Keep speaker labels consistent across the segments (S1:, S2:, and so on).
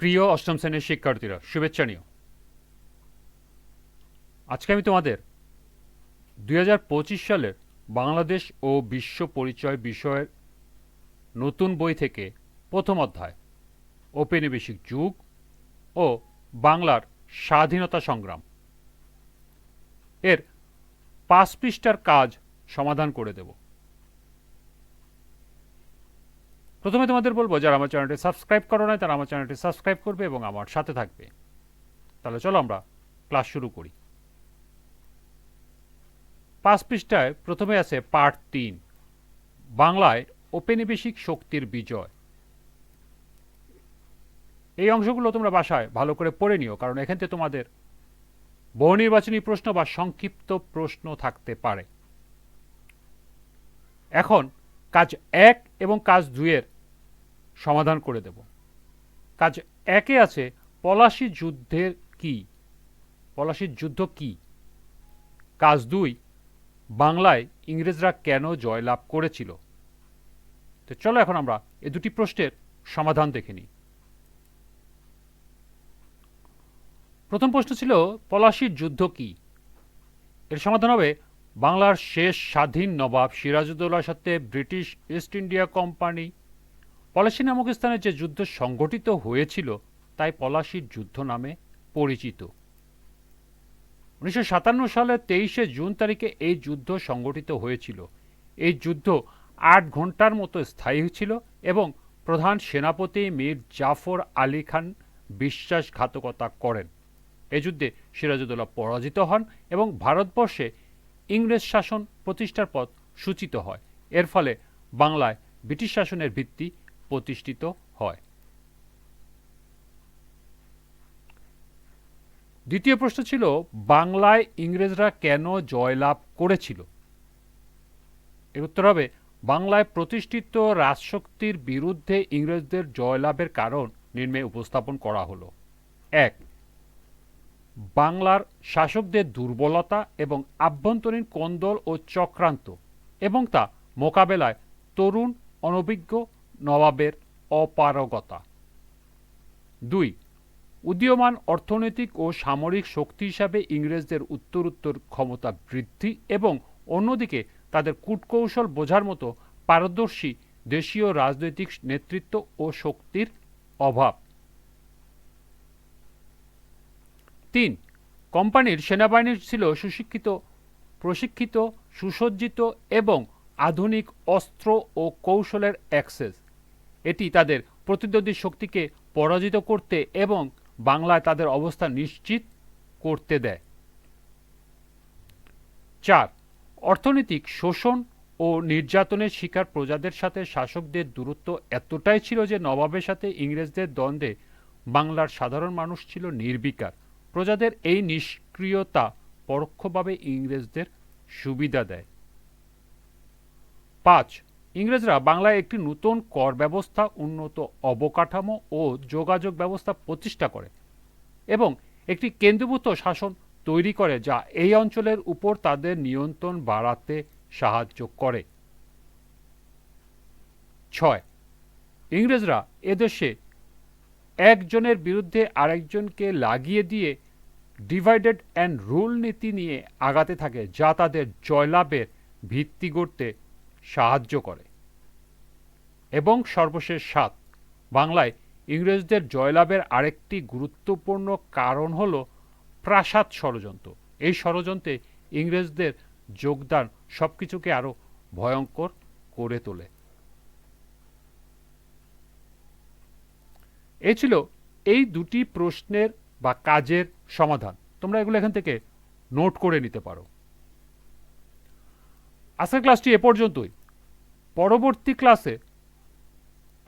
S1: প্রিয় অষ্টম শ্রেণির শিক্ষার্থীরা, শুভেচ্ছা নিও। আজকে আমি তোমাদের দু হাজার পঁচিশ সালের বাংলাদেশ ও বিশ্ব পরিচয় বিষয়ের নতুন বই থেকে প্রথম অধ্যায়, ঔপনিবেশিক যুগ ও বাংলার স্বাধীনতা সংগ্রাম। এর পাঁচ পৃষ্ঠার কাজ সমাধান করে দেব। প্রথমে তোমাদের বলব, যারা আমার চ্যানেলটি সাবস্ক্রাইব করো নাই, তারা আমার চ্যানেলটি সাবস্ক্রাইব করবে এবং আমার সাথে থাকবে। তাহলে চলো আমরা ক্লাস শুরু করি। পাঁচ পৃষ্ঠায় প্রথমে আছে পার্ট তিন, বাংলায় ঔপনিবেশিক শক্তির বিজয়। এই অংশগুলো তোমরা বাসায় ভালো করে পড়ে নিও, কারণ এখান থেকে তোমাদের বহু নির্বাচনী প্রশ্ন বা সংক্ষিপ্ত প্রশ্ন থাকতে পারে। এখন কাজ এক এবং কাজ দুইয়ের সমাধান করে দেব। কাজ একে আছে পলাশী যুদ্ধের কি? পলাশীর যুদ্ধ কি? কাজ দুই, বাংলায় ইংরেজরা কেন জয়লাভ করেছিল? তো চলো এখন আমরা এই দুটি প্রশ্নের সমাধান দেখে নিই। প্রথম প্রশ্ন ছিল, পলাশীর যুদ্ধ কি? এর সমাধান হবে বাংলার শেষ স্বাধীন নবাব সিরাজউদ্দৌলার সাথে British East India Company Palashi নামক স্থানে যে যুদ্ধ সংগঠিত হয়েছিল, তাই পলাশীর যুদ্ধ নামে পরিচিত। উনিশশো সাতান্ন সালের তেইশে জুন তারিখে এই যুদ্ধ সংগঠিত হয়েছিল। এই যুদ্ধ আট ঘণ্টার মতো স্থায়ী ছিল এবং প্রধান সেনাপতি মীর জাফর আলী খান বিশ্বাসঘাতকতা করেন। এই যুদ্ধে সিরাজউদ্দৌলা পরাজিত হন এবং ভারতবর্ষে ইংরেজ শাসন প্রতিষ্ঠার পথ সূচিত হয়। এর ফলে বাংলায় ব্রিটিশ শাসনের ভিত্তি প্রতিষ্ঠিত হয়। দ্বিতীয় প্রশ্ন ছিল, বাংলায় ইংরেজরা কেন জয়লাভ করেছিল? এর উত্তর হবে, বাংলায় প্রতিষ্ঠিত রাজশক্তির বিরুদ্ধে ইংরেজদের জয়লাভের কারণ নিম্নে উপস্থাপন করা হলো। এক, বাংলার শাসকদের দুর্বলতা এবং আভ্যন্তরীণ কোন্দল ও চক্রান্ত এবং তা মোকাবেলায় তরুণ, অনভিজ্ঞ নবাবের অপারগতা। দুই, উদীয়মান অর্থনৈতিক ও সামরিক শক্তি হিসাবে ইংরেজদের উত্তরোত্তর ক্ষমতা বৃদ্ধি এবং অন্যদিকে তাদের কূটকৌশল বোঝার মতো পারদর্শী দেশীয় রাজনৈতিক নেতৃত্ব ও শক্তির অভাব। তিন, কোম্পানির সেনাবাহিনী ছিল সুশিক্ষিত, প্রশিক্ষিত, সুসজ্জিত এবং আধুনিক অস্ত্র ও কৌশলের অ্যাক্সেস। এটি তাদের প্রতিদ্বন্দ্বী শক্তিকে পরাজিত করতে এবং বাংলায় তাদের অবস্থা নিশ্চিত করতে দেয়। চার, অর্থনৈতিক শোষণ ও নির্যাতনের শিকার প্রজাদের সাথে শাসকদের দূরত্ব এতটাই ছিল যে নবাবের সাথে ইংরেজদের দ্বন্দ্বে বাংলার সাধারণ মানুষ ছিল নির্বিকার। প্রজাদের এই নিষ্ক্রিয়তা পরোক্ষভাবে ইংরেজদের সুবিধা দেয়। পাঁচ ইংরেজরা বাংলায় একটি নতুন কর ব্যবস্থা, উন্নত অবকাঠামো ও যোগাযোগ ব্যবস্থা প্রতিষ্ঠা করে এবং একটি কেন্দ্রীভূত শাসন তৈরি করে যা এই অঞ্চলের উপর তাদের নিয়ন্ত্রণ বাড়াতে সাহায্য করে। ছয়, ইংরেজরা এদেশে একজনের বিরুদ্ধে আরেকজনকে লাগিয়ে দিয়ে ডিভাইডেড অ্যান্ড রুল নীতি নিয়ে আগাতে থাকে, যা তাদের জয়লাভের ভিত্তি গড়তে সাহায্য করে। এবং সর্বশেষ সাত, বাংলায় ইংরেজদের জয়লাভের আরেকটি গুরুত্বপূর্ণ কারণ হল প্রাসাদ ষড়যন্ত্র। এই ষড়যন্ত্রে ইংরেজদের যোগদান সবকিছুকে আরও ভয়ঙ্কর করে তোলে। এ ছিল এই দুটি প্রশ্নের বা কাজের সমাধান। তোমরা এগুলো এখান থেকে নোট করে নিতে পারো। আজকের ক্লাসটি এ পর্যন্তই। পরবর্তী ক্লাসে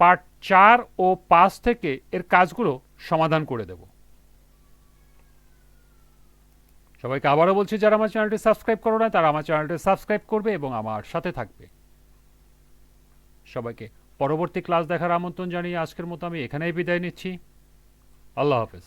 S1: পার্ট চার ও পাঁচ থেকে এর কাজগুলো সমাধান করে দেব। সবাইকে আবারও বলছি, যারা আমার চ্যানেলটি সাবস্ক্রাইব করো না, তারা আমার চ্যানেলটি সাবস্ক্রাইব করবে এবং আমার সাথে থাকবে। সবাইকে পরবর্তী ক্লাস দেখার আমন্ত্রণ জানিয়ে আজকের মতো আমি এখানেই বিদায় নিচ্ছি। আল্লাহ হাফেজ।